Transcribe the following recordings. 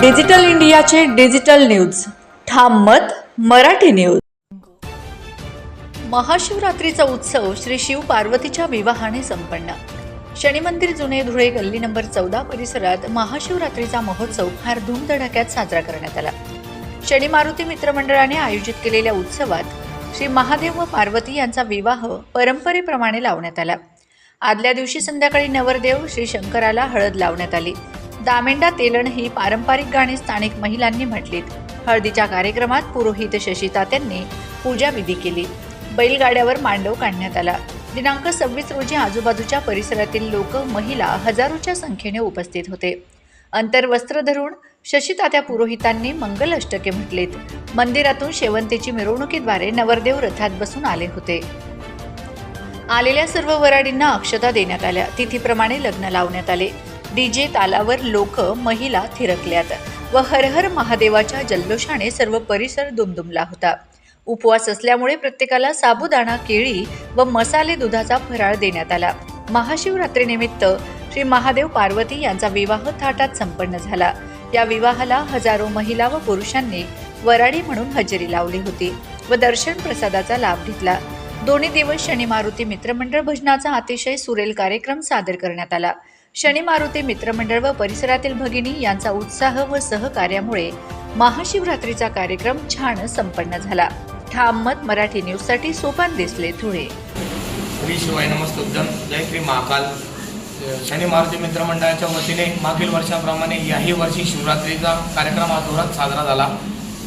Digital इंडियाचे digital news. ठाम मत मराठी न्यूज. महाशिवरात्रीचा उत्सव श्री शिव पार्वतीच्या विवाहाने संपन्न. शनिमंदिर जुने धुळे गल्ली नंबर चौदा परिसरात महाशिवरात्रीचा महोत्सव फार धूमधडाक्यात साजरा करण्यात आला. शनी मारुती मित्रमंडळाने आयोजित केलेल्या उत्सवात श्री महादेव व पार्वती यांचा विवाह परंपरेप्रमाणे लावण्यात आला. आदल्या दिवशी संध्याकाळी नवरदेव श्री शंकराला हळद लावण्यात आली. दामेंडा तेलण ही पारंपरिक गाणी स्थानिक महिलांनी म्हटलीत. हळदीच्या कार्यक्रमात पुरोहित शशीतात्यांनी पूजाविधी केली. बैलगाड्यावर मांडव काढण्यात आला. दिनांक सव्वीस रोजी आजूबाजूच्या परिसरातील लोक महिला हजारोच्या संख्येने उपस्थित होते. अंतर्वस्त्र धरून शशीतात्या पुरोहितांनी मंगल अष्टके म्हटलेत. मंदिरातून शेवंतीची मिरवणुकीद्वारे नवरदेव रथात बसून आले होते. आलेल्या सर्व वराडींना अक्षता देण्यात आल्या. तिथीप्रमाणे लग्न लावण्यात आले. डीजे तालावर लोक महिला थिरकल्यात व हरहर महादेवाच्या जल्लोषाने सर्व परिसर दुमदुमला होता. उपवास असल्यामुळे प्रत्येकाला साबुदाणा केळी व मसाले दुधाचा फराळ देण्यात आला. महाशिवरात्रीनिमित्त श्री महादेव पार्वती यांचा विवाह थाटात संपन्न झाला. या विवाहाला हजारो महिला व पुरुषांनी वराडी म्हणून हजेरी लावली होती व दर्शन प्रसादाचा लाभ घेतला. दोन्ही दिवस शनी मारुती मित्रमंडळ भजनाचा अतिशय सुरेल कार्यक्रम सादर करण्यात आला. शनी मारुती मित्रमंडळ व परिसरातील भगिनी यांचा उत्साह व सहकार्यामुळे महाशिवरात्रीचा कार्यक्रम छान संपन्न झाला. ठाम मत मराठी न्यूजसाठी सोपान दिसले धुळे. श्री शिवाय नमस्तुभ्यम जय श्री महाकाल. शनी मारुती मित्रमंडळाच्या वतीने मागील वर्षाप्रमाणे याही वर्षी शिवरात्रीचा कार्यक्रम हा जोरात साजरा झाला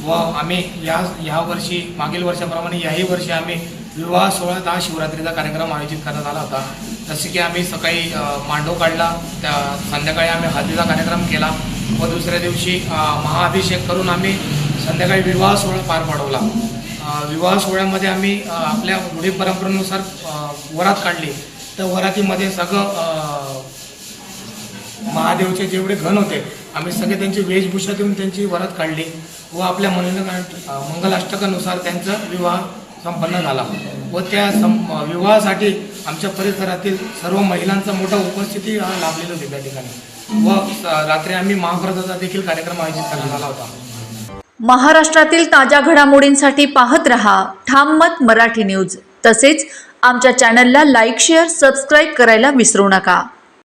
व आम्ही या ह्या वर्षी मागील वर्षाप्रमाणे याही वर्षी आम्ही विवाह सोहळ्यात हा शिवरात्रीचा कार्यक्रम आयोजित करण्यात आला होता. जसे की आम्ही सकाळी मांडव काढला त्या संध्याकाळी आम्ही हळदीचा कार्यक्रम केला व दुसऱ्या दिवशी महाअभिषेक करून आम्ही संध्याकाळी विवाह सोहळा पार पाडवला. विवाह सोहळ्यामध्ये आम्ही आपल्या रूढी परंपरेनुसार वरात काढली. तर वरातीमध्ये सगळं महादेवचे जेवढे घन होते आम्ही सगळे त्यांची वेशभूषा देऊन त्यांची वरात काढली व आपल्या मंगल मंगलाष्टकानुसार त्यांचा विवाह संपन्न झाला. व त्या सं विवाहासाठी आमच्या परिसरातील सर्व महिलांचा मोठा उपस्थिती हा होती त्या ठिकाणी. व रात्री आम्ही महाप्रसादाचा देखील कार्यक्रम आयोजित करण्यात आला होता. महाराष्ट्रातील ताज्या घडामोडींसाठी पाहत रहा ठाम मत मराठी न्यूज. तसेच आमच्या चॅनलला लाईक शेअर सबस्क्राईब करायला विसरू नका.